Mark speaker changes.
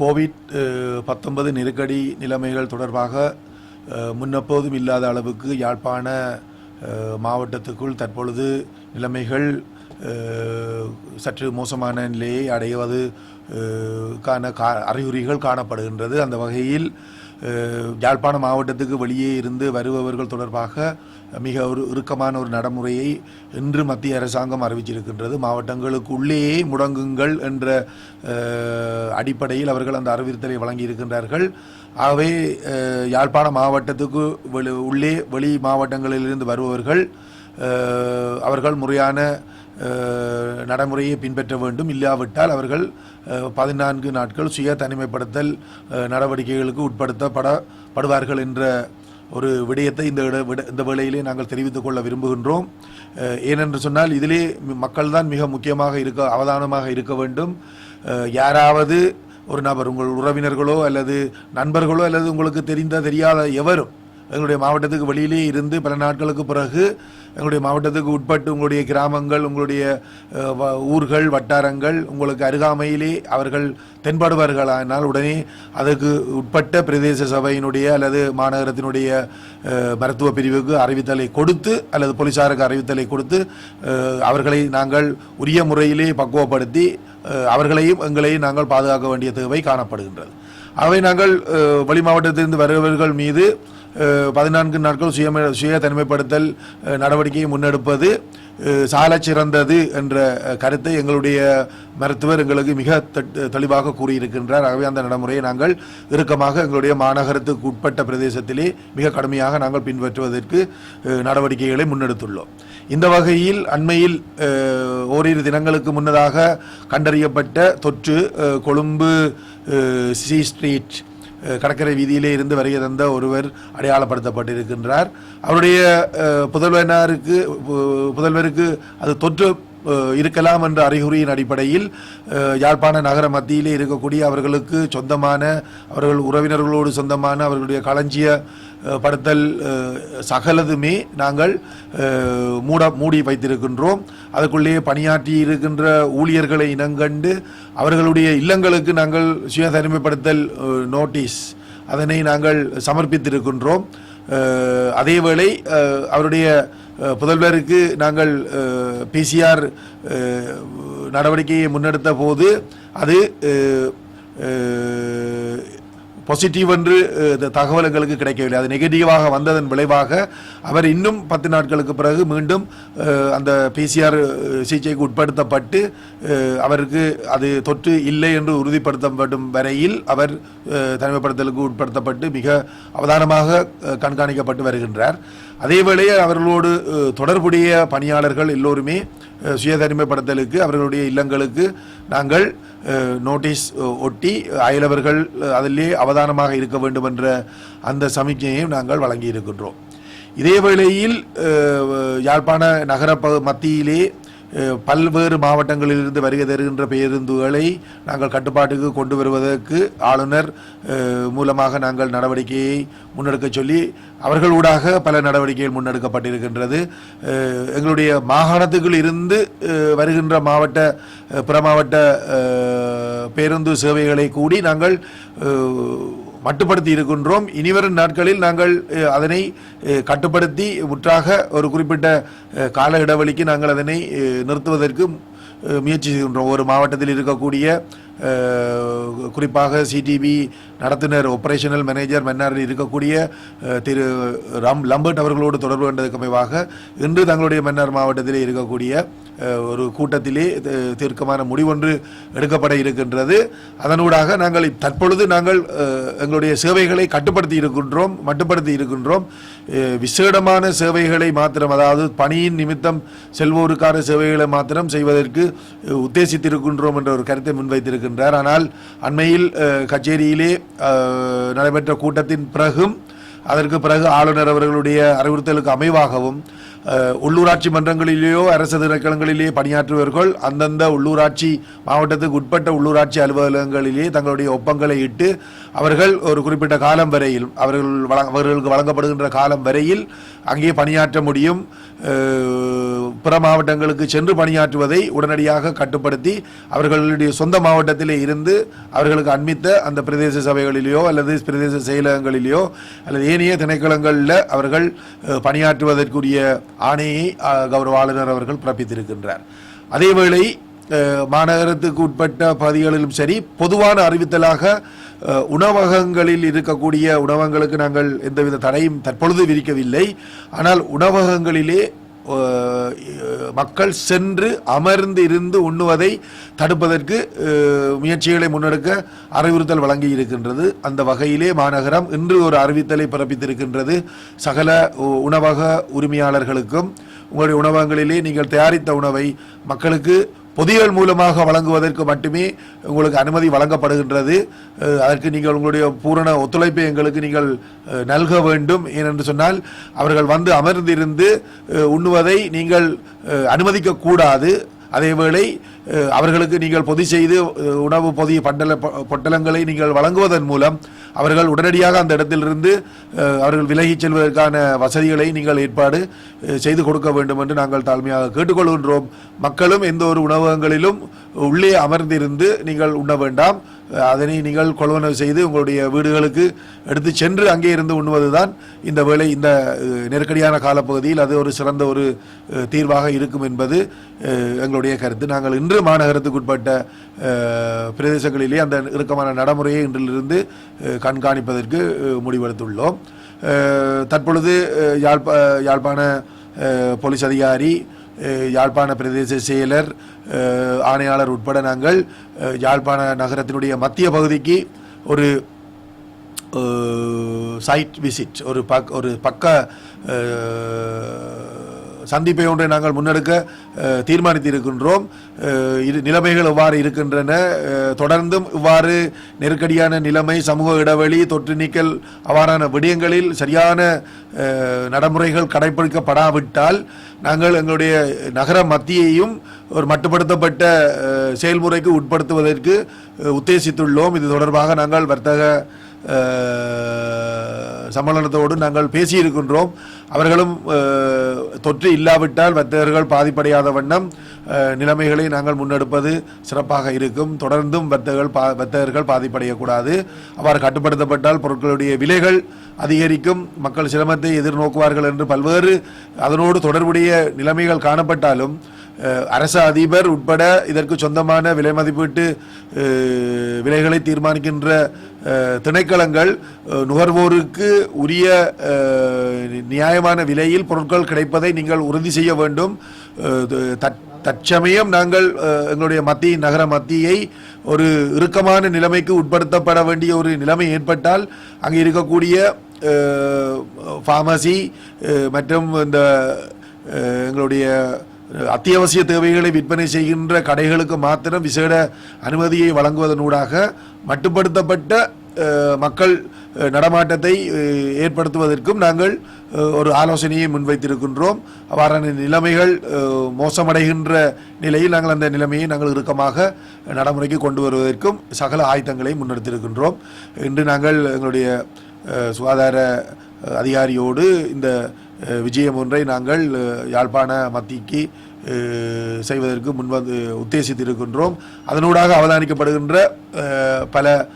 Speaker 1: Covid பத்தொன்பது நெருக்கடி நிலைமைகள் தொடர்பாக முன்னப்போதும் முன்னெப்போதும் இல்லாத அளவுக்கு யாழ்ப்பாண மாவட்டத்துக்குள் தற்பொழுது நிலைமைகள் சற்று மோசமான நிலையை அடைவது காண கான கா அறிகுறிகள் காணப்படுகின்றது. அந்த வகையில் யாழ்ப்பாண மாவட்டத்துக்கு வெளியே இருந்து வருபவர்கள் தொடர்பாக மிக ஒரு இறுக்கமான ஒரு நடைமுறையை இன்று மத்திய அரசாங்கம் அறிவிச்சிருக்கின்றது. மாவட்டங்களுக்குள்ளேயே முடங்குங்கள் என்ற அடிப்படையில் அவர்கள் அந்த அறிவுறுத்தலை வழங்கியிருக்கின்றார்கள். ஆகவே யாழ்ப்பாண மாவட்டத்துக்கு வெளி உள்ளே வெளி மாவட்டங்களிலிருந்து வருபவர்கள் அவர்கள் முறையான நடைமுறையை பின்பற்ற வேண்டும். இல்லாவிட்டால் அவர்கள் பதினான்கு நாட்கள் சுய தனிமைப்படுத்தல் நடவடிக்கைகளுக்கு உட்படுத்தப்படப்படுவார்கள் என்ற ஒரு விடயத்தை இந்த விட- இந்த வேளையிலே நாங்கள் தெரிவித்துக் கொள்ள விரும்புகின்றோம். ஏனென்று சொன்னால் இதிலே மக்கள் தான் மிக முக்கியமாக இருக்க அவதானமாக இருக்க வேண்டும். யாராவது ஒரு நபர் உங்கள் உறவினர்களோ அல்லது நண்பர்களோ அல்லது உங்களுக்கு தெரிந்த தெரியாத எவரும் எங்களுடைய மாவட்டத்துக்கு வெளியிலே இருந்து பல நாட்களுக்கு பிறகு எங்களுடைய மாவட்டத்துக்கு உட்பட்டு உங்களுடைய கிராமங்கள் உங்களுடைய வ- ஊர்கள் வட்டாரங்கள் உங்களுக்கு அருகாமையிலே அவர்கள் தென்படுவார்களானால் உடனே அதுக்கு உட்பட்ட பிரதேச சபையினுடைய அல்லது மாநகரத்தினுடைய மருத்துவ பிரிவுக்கு அறிவித்தலை கொடுத்து அல்லது போலீசாருக்கு அறிவித்தலை கொடுத்து அவர்களை நாங்கள் உரிய முறையிலே பக்குவப்படுத்தி அவர்களையும் எங்களையும் நாங்கள் பாதுகாக்க வேண்டிய தேவை காணப்படுகின்றது. அவை நாங்கள் வெளி மாவட்டத்திலிருந்து வருபவர்கள் மீது பதினான்கு நாட்கள் சுயம சுய தனிமைப்படுத்தல் நடவடிக்கையை முன்னெடுப்பது சால சாலச் சிறந்தது என்ற கருத்தை எங்களுடைய மருத்துவர் எங்களுக்கு மிக தெளிவாக கூறியிருக்கின்றார். ஆகவே அந்த நடைமுறையை நாங்கள் இறுக்கமாக எங்களுடைய மாநகரத்துக்கு உட்பட்ட பிரதேசத்திலே மிக கடுமையாக நாங்கள் பின்பற்றுவதற்கு நடவடிக்கைகளை முன்னெடுத்துள்ளோம். இந்த வகையில் அண்மையில் ஓரிரு தினங்களுக்கு முன்னதாக கண்டறியப்பட்ட தொற்று கொழும்பு சி ஸ்ட்ரீட் கடற்கரை வீதியிலே இருந்து வருகை தந்த ஒருவர் அடையாளப்படுத்தப்பட்டிருக்கின்றார். அவருடைய புதல்வனாருக்கு புதல்வருக்கு அது தொற்று இருக்கலாம் என்ற அறிகுறியின் அடிப்படையில் யாழ்ப்பாண நகர மத்தியிலே இருக்கக்கூடிய அவர்களுக்கு சொந்தமான அவர்கள் உறவினர்களோடு சொந்தமான அவர்களுடைய களஞ்சிய படுத்தல் சகலதுமே நாங்கள் மூட மூடி வைத்திருக்கின்றோம். அதுக்குள்ளேயே பணியாற்றி இருக்கின்ற ஊழியர்களை இனங்கண்டு அவர்களுடைய இல்லங்களுக்கு நாங்கள் சுய தனிமைப்படுத்தல் நோட்டீஸ் அதனை நாங்கள் சமர்ப்பித்திருக்கின்றோம். அதேவேளை அவருடைய புதல்வருக்கு நாங்கள் பிசிஆர் நடவடிக்கையை முன்னெடுத்த போது அது பாசிட்டிவ் என்று தகவல் எங்களுக்கு கிடைக்கவில்லை. அது நெகட்டிவாக வந்ததன் விளைவாக அவர் இன்னும் பத்து நாட்களுக்கு பிறகு மீண்டும் அந்த பிசிஆர் சிகிச்சைக்கு உட்படுத்தப்பட்டு அவருக்கு அது தொற்று இல்லை என்று உறுதிப்படுத்தப்படும் வரையில் அவர் தனிமைப்படுத்தலுக்கு உட்படுத்தப்பட்டு மிக அவதானமாக கண்காணிக்கப்பட்டு வருகின்றார். அதேவேளையே அவர்களோடு தொடர்புடைய பணியாளர்கள் எல்லோருமே சுயதனிமைப்படுத்தலுக்கு அவர்களுடைய இல்லங்களுக்கு நாங்கள் நோட்டீஸ் ஒட்டி அயலவர்கள் அதிலே அவதானமாக இருக்க வேண்டும் என்ற அந்த சமிக்ஞையையும் நாங்கள் வழங்கி இருக்கின்றோம் இதே வேளையில் யாழ்ப்பாண நகர ப- மத்தியிலே பல்வேறு மாவட்டங்களிலிருந்து வருகை தருகின்ற பேருந்துகளை நாங்கள் கட்டுப்பாட்டுக்கு கொண்டு வருவதற்கு ஆளுநர் மூலமாக நாங்கள் நடவடிக்கையை முன்னெடுக்க சொல்லி அவர்களூடாக பல நடவடிக்கைகள் முன்னெடுக்கப்பட்டிருக்கின்றது. எங்களுடைய மாகாணத்துக்குள் இருந்து வருகின்ற மாவட்ட புற பிற மாவட்ட பேருந்து சேவைகளை கூடி நாங்கள் மட்டுப்படுத்தி இருக்கின்றோம் இனிவரும் நாட்களில் நாங்கள் அதனை கட்டுப்படுத்தி முற்றாக ஒரு குறிப்பிட்ட கால இடைவெளிக்கு நாங்கள் அதனை நிறுத்துவதற்கு முயற்சி செய்கின்றோம். ஒரு மாவட்டத்தில் இருக்கக்கூடிய குறிப்பாக சிடிபி நடத்துனர் ஒப்பரேஷனல் மேனேஜர் மன்னாரில் இருக்கக்கூடிய திரு ராம் லம்பர்ட் அவர்களோடு தொடர்பு கொண்டதற்கு அமைவாக இன்று தங்களுடைய மன்னார் மாவட்டத்தில் இருக்கக்கூடிய ஒரு கூட்டத்திலே தீர்க்கமான முடிவொன்று எடுக்கப்பட இருக்கின்றது. அதனூடாக நாங்கள் தற்பொழுது நாங்கள் எங்களுடைய சேவைகளை கட்டுப்படுத்தி இருக்கின்றோம் மட்டுப்படுத்தி இருக்கின்றோம். விசேடமான சேவைகளை மாத்திரம் அதாவது பணியின் நிமித்தம் செல்வோருக்கான சேவைகளை மாத்திரம் செய்வதற்கு உத்தேசித்திருக்கின்றோம் என்ற ஒரு கருத்தை முன்வைத்திருக்கின்றார். ஆனால் அண்மையில் கச்சேரியிலே நடைபெற்ற கூட்டத்தின் பிறகும் அதற்கு பிறகு ஆளுநர் அவர்களுடைய அறிவுறுத்தலுக்கு அமைவாகவும் உள்ளூராட்சி மன்றங்களிலேயோ அரசு திணைக்களங்களிலேயே பணியாற்றுபவர்கள் அந்தந்த உள்ளூராட்சி மாவட்டத்துக்கு உட்பட்ட உள்ளூராட்சி அலுவலகங்களிலே தங்களுடைய ஒப்பங்களை இட்டு அவர்கள் ஒரு குறிப்பிட்ட காலம் வரையில் அவர்கள் அவர்களுக்கு வழங்கப்படுகின்ற காலம் வரையில் அங்கே பணியாற்ற முடியும். பிற மாவட்டங்களுக்கு சென்று பணியாற்றுவதை உடனடியாக கட்டுப்படுத்தி அவர்களுடைய சொந்த மாவட்டத்திலே இருந்து அவர்களுக்கு அண்மித்த அந்த பிரதேச சபைகளிலேயோ அல்லது பிரதேச செயலகங்களிலேயோ அல்லது ஏனைய திணைக்களங்களில் அவர்கள் பணியாற்றுவதற்குரிய ஆணையை கௌரவ ஆளுநர் அவர்கள் பிறப்பித்திருக்கின்றார். அதேவேளை மாநகரத்துக்கு உட்பட்ட பகுதிகளிலும் சரி பொதுவான அறிவித்தலாக உணவகங்களில் இருக்கக்கூடிய உணவகங்களுக்கு நாங்கள் எந்தவித தடையும் தற்பொழுது விதிக்கவில்லை. ஆனால் உணவகங்களிலே மக்கள் சென்று அமர்ந்து இருந்து உண்ணுவதை தடுப்பதற்கு முயற்சிகளை முன்னெடுக்க அறிவுறுத்தல் வழங்கி இருக்கின்றது அந்த வகையிலே மாநகரம் இன்று ஒரு அறிவித்தலை பிறப்பித்திருக்கின்றது. சகல உ- உணவக உரிமையாளர்களுக்கும் உங்களுடைய உணவகங்களிலே நீங்கள் தயாரித்த உணவை மக்களுக்கு பொதிகள் மூலமாக வழங்குவதற்கு மட்டுமே உங்களுக்கு அனுமதி வழங்கப்படுகின்றது. அதற்கு நீங்கள் உங்களுடைய பூரண ஒத்துழைப்பை எங்களுக்கு நீங்கள் நல்க வேண்டும். ஏனென்று சொன்னால் அவர்கள் வந்து அமர்ந்திருந்து உண்ணுவதை நீங்கள் அனுமதிக்கக்கூடாது. அனுமதிக்க கூடாது அதேவேளை அவர்களுக்கு நீங்கள் பொதி செய்து உணவு பொதி பண்டல பொட்டலங்களை நீங்கள் வழங்குவதன் மூலம் அவர்கள் உடனடியாக அந்த இடத்திலிருந்து அவர்கள் விலகிச் செல்வதற்கான வசதிகளை நீங்கள் ஏற்பாடு செய்து கொடுக்க வேண்டும் என்று நாங்கள் தாழ்மையாக கேட்டுக்கொள்கின்றோம். மக்களும் எந்த ஒரு உணவகங்களிலும் உள்ளே அமர்ந்திருந்து நீங்கள் உண்ண வேண்டாம். அதனை நீங்கள் கொள்வனவு செய்து உங்களுடைய வீடுகளுக்கு எடுத்து சென்று அங்கே இருந்து உண்ணுவதுதான் இந்த வேலை இந்த நெருக்கடியான காலப்பகுதியில் அது ஒரு சிறந்த ஒரு தீர்வாக இருக்கும் என்பது எங்களுடைய கருத்து. நாங்கள் இன்று மாநகரத்துக்கு உட்பட்ட பிரதேசங்களிலே அந்த இறுக்கமான நடைமுறையை இன்றிலிருந்து கண்காணிப்பதற்கு முடிவெடுத்துள்ளோம். தற்பொழுது யாழ்ப்பா யாழ்ப்பாண போலீஸ் அதிகாரி யாழ்ப்பாண பிரதேச செயலர் ஆணையாளர் உட்பட நாங்கள் யாழ்ப்பாண நகரத்தினுடைய மத்திய பகுதிக்கு ஒரு சைட் விசிட் ஒரு பக் ஒரு பக்க சந்திப்பை ஒன்றை நாங்கள் முன்னெடுக்க தீர்மானித்திருக்கின்றோம். இது நிலைமைகள் இவ்வாறு இருக்கின்றன? தொடர்ந்தும் இவ்வாறு நெருக்கடியான நிலைமை சமூக இடைவெளி தொற்று நீக்கல் அவ்வாறான விடயங்களில் சரியான நடைமுறைகள் கடைபிடிக்கப்படாவிட்டால் நாங்கள் எங்களுடைய நகர மத்தியையும் ஒரு மட்டுப்படுத்தப்பட்ட செயல்முறைக்கு உட்படுத்துவதற்கு உத்தேசித்துள்ளோம். இது தொடர்பாக நாங்கள் வர்த்தக சம்மேளனத்தோடு நாங்கள் பேசியிருக்கின்றோம். அவர்களும் தொற்று இல்லாவிட்டால் வர்த்தகர்கள் பாதிப்படையாத வண்ணம் நிலைமைகளை நாங்கள் முன்னெடுப்பது சிறப்பாக இருக்கும். தொடர்ந்தும் வர்த்தகர்கள் பா வர்த்தகர்கள் பாதிப்படையக்கூடாது. அவ்வாறு கட்டுப்படுத்தப்பட்டால் பொருட்களுடைய விலைகள் அதிகரிக்கும். மக்கள் சிரமத்தை எதிர்நோக்குவார்கள் என்று பல்வேறு அதனோடு தொடர்புடைய நிலைமைகள் காணப்பட்டாலும் அரச அதிபர் உட்பட இதற்கு சொந்தமான விலை மதிப்பீட்டு விலைகளை தீர்மானிக்கின்ற திணைக்களங்கள் நுகர்வோருக்கு உரிய நியாயமான விலையில் பொருட்கள் கிடைப்பதை நீங்கள் உறுதி செய்ய வேண்டும். தற்சமயம் நாங்கள் எங்களுடைய மத்திய நகர மத்தியை ஒரு இறுக்கமான நிலைமைக்கு உட்படுத்தப்பட வேண்டிய ஒரு நிலைமை ஏற்பட்டால் அங்கே இருக்கக்கூடிய ஃபார்மசி மற்றும் இந்த எங்களுடைய அத்தியாவசிய தேவைகளை விற்பனை செய்கின்ற கடைகளுக்கு மாத்திரம் விசேட அனுமதியை வழங்குவதனூடாக மட்டுப்படுத்தப்பட்ட மக்கள் நடமாட்டத்தை ஏற்படுத்துவதற்கும் நாங்கள் ஒரு ஆலோசனையை முன்வைத்திருக்கின்றோம். அவ்வாறான நிலைமைகள் மோசமடைகின்ற நிலையில் நாங்கள் அந்த நிலைமையை நாங்கள் இறுக்கமாக நடைமுறைக்கு கொண்டு வருவதற்கும் சகல ஆயத்தங்களை முன்னெடுத்திருக்கின்றோம். இன்று நாங்கள் எங்களுடைய சுகாதார அதிகாரியோடு இந்த விஜயம் ஒன்றை நாங்கள் யாழ்ப்பாண மத்திக்கு செய்வதற்கு முன்வந்து உத்தேசித்திருக்கின்றோம். அதனூடாக அவதானிக்கப்படுகின்ற பல